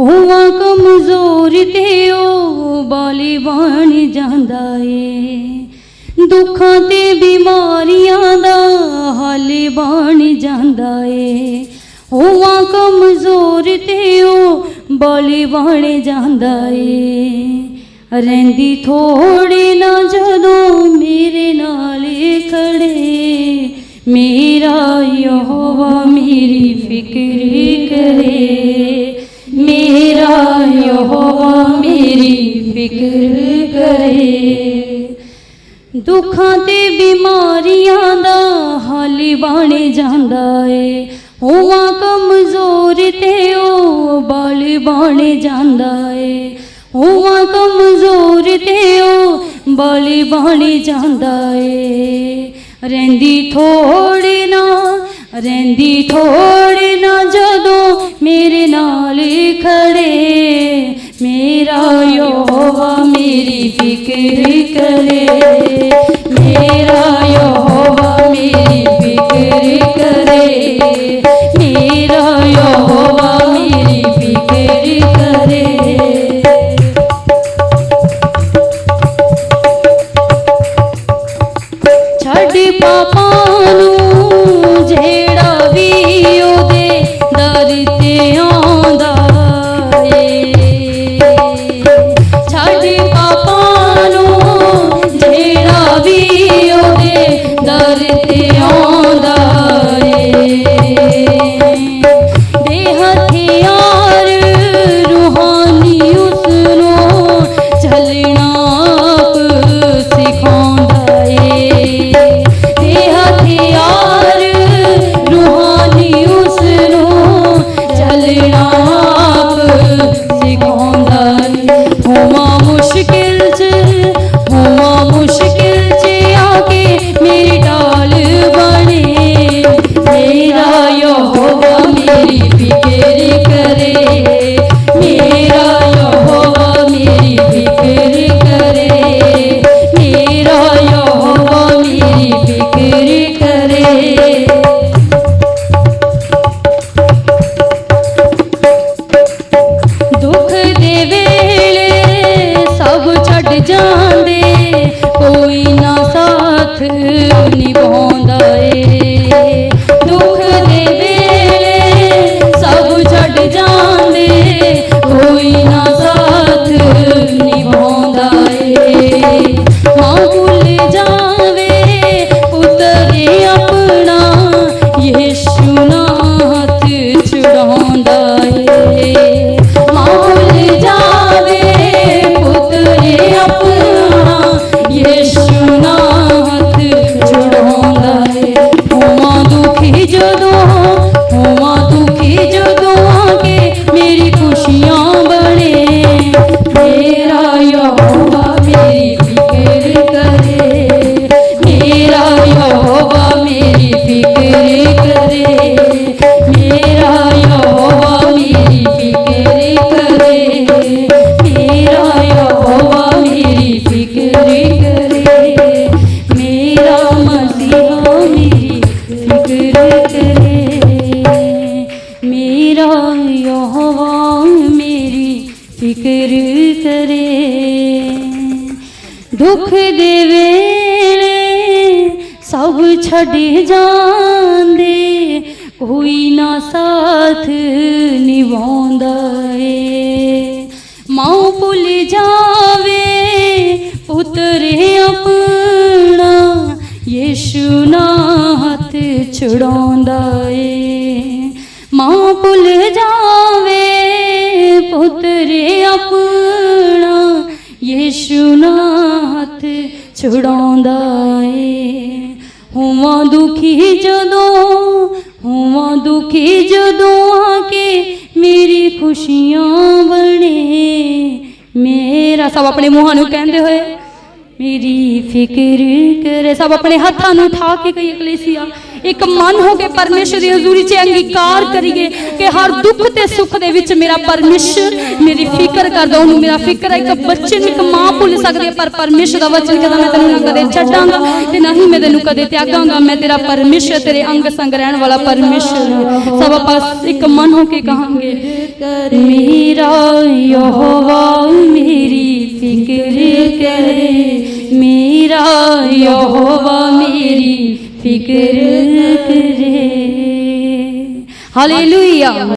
ਹੋਵਾਂ ਕਮਜ਼ੋਰ ਤੇ ਉਹ ਬਾਲੀ ਬਣ ਜਾਂਦਾ ਏ। ਦੁੱਖਾਂ ਤੇ ਬਿਮਾਰੀਆਂ ਦਾ ਹੱਲ ਬਣ ਜਾਂਦਾ ਏ। ਹੋਵਾਂ ਕਮਜ਼ੋਰ ਤੇ ਉਹ ਬਾਲੀ ਬਣ ਜਾਂਦਾ ਏ। ਰਹਿੰਦੀ ਥੋੜੇ ਨਾ ਜਦੋਂ ਮੇਰੇ ਨਾਲ ਖੜੇ ਮੇਰਾ ਯਹੋਵਾ ਮੇਰੀ ਫਿਕਰ ਕਰੇ। ਮੇਰਾ ਯਹੋਵਾ ਮੇਰੀ ਫਿਕਰ ਕਰੇ ਦੁੱਖਾਂ ਤੇ ਬਿਮਾਰੀਆਂ ਦਾ ਹੱਲ ਬਣ ਜਾਂਦਾ ਏ ਹੋਵਾਂ ਕਮਜ਼ੋਰ ਤੇ ਉਹ ਬਲ ਬਣ ਜਾਂਦਾ ਏ ਹੋਵਾਂ ਕਮਜ਼ੋਰ ਤੇ ਉਹ ਬਲ ਬਣ ਜਾਂਦਾ ਏ ਰਹਿੰਦੀ ਥੋੜੇ ਨਾ ਰਹਿੰਦੀ ਥੋੜੇ ਨਾ ਜਦੋਂ ਮੇਰੀ ਫਿਕਰ ਨਿਭਾਉਂਦਾ ਏ। ਦੁੱਖ ਦੇ ਵੇਲੇ ਸਭ ਛੱਡ ਜਾਂਦੇ। ਕੋਈ ਨਾ ਸਾਥ ਨਿਭਾਉਂਦਾ ਏ। ਮਾਂ ਭੁੱਲ ਜਾਵੇ ਪੁੱਤਰ ਆਪਣਾ ਯਿਸੂ ਨਾ ਫਿਕਰ ਕਰੇ। ਦੁੱਖ ਦੇ ਵੇਲੇ ਸਭ ਛੱਡ ਜਾ ਕੋਈ ਨਾ ਸਾਥ ਨਿਭਾਉਂਦਾ ਏ। ਮਾਂ ਭੁੱਲ ਜਾਵੇ ਪੁੱਤਰ ਆਪਣਾ, ਯਿਸੂ ਨਾ ਹੱਥ ਛੁਡਾਉਂਦਾ ਏ। ਮਾਂ ਭੁੱਲ ਜਾਵੇ ਪੁੱਤਰ ਆਪਣਾ, ਯਿਸੂ ਨਾ ਹੱਥ ਛੁਡਾਉਂਦਾ ਏ। ਹੋਵਾਂ ਦੁਖੀ ਜਦੋਂ ਹੋਵਾਂ ਦੁਖੀ ਜਦੋਂ ਆ ਕੇ ਮੇਰੀ ਖੁਸ਼ੀਆਂ ਬਣੇ। ਮੇਰਾ ਸਭ ਆਪਣੇ ਮੂੰਹਾਂ ਨੂੰ ਕਹਿੰਦੇ ਹੋਏ, ਮੇਰੀ ਫਿਕਰ ਕਰੇ। ਸਭ ਆਪਣੇ ਹੱਥਾਂ ਨੂੰ ਉਠਾ ਕੇ ਕਈ ਅਕਲੇਸੀਆ ਇੱਕ ਮਨ ਹੋ ਕੇ ਪਰਮੇਸ਼ਰ ਦੀ ਹਜ਼ੂਰੀ 'ਚ ਅੰਗੀਕਾਰ ਕਰੀਏ ਕਿ ਹਰ ਦੁੱਖ ਤੇ ਸੁੱਖ ਦੇ ਵਿੱਚ ਮੇਰਾ ਪਰਮੇਸ਼ਰ ਮੇਰੀ ਫਿਕਰ ਕਰਦਾ, ਉਹਨੂੰ ਮੇਰਾ ਫਿਕਰ ਹੈ। ਇੱਕ ਬੱਚੇ ਨੂੰ ਇੱਕ ਮਾਂ ਭੁੱਲ ਸਕਦੀ ਹੈ, ਪਰ ਪਰਮੇਸ਼ਰ ਦਾ ਵਚਨ ਕਹਿੰਦਾ, ਮੈਂ ਤੈਨੂੰ ਕਦੇ ਛੱਡਾਂਗਾ ਤੇ ਨਾ ਹੀ ਮੈਂ ਤੈਨੂੰ ਕਦੇ ਤਿਆਗਾਂਗਾ। ਮੈਂ ਤੇਰਾ ਪਰਮੇਸ਼ਰ, ਤੇਰੇ ਅੰਗ ਸੰਗ ਰਹਿਣ ਵਾਲਾ ਪਰਮੇਸ਼ਰ ਸਭ ਆਪਾਂ ਇੱਕ ਮਨ ਹੋ ਕੇ ਕਹਾਂਗੇ, ਮੇਰਾ ਯਹੋਵਾ, ਮੇਰੀ ਫਿਕਰ ਕਰੇ। ਮੇਰਾ ਯਹੋਵਾ, ਮੇਰੀ ਫਿਕਰ ਕਰੇ ਹਾਲੇਲੂਇਆ